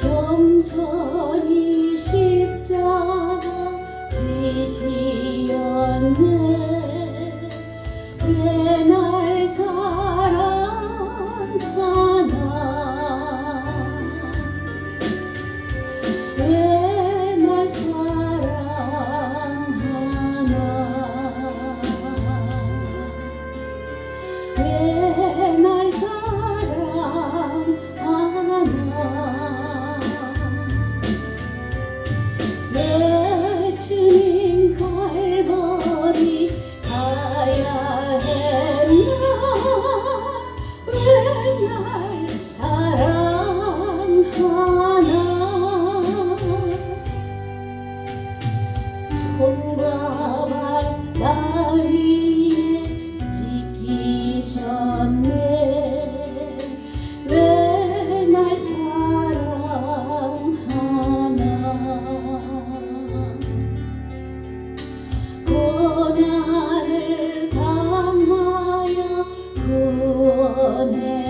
겸손히 on him.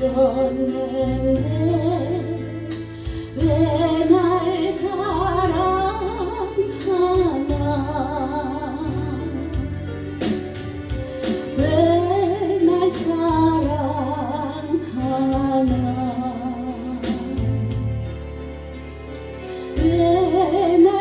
너는 왜날 사랑하나? 왜 날 사랑하나? 왜날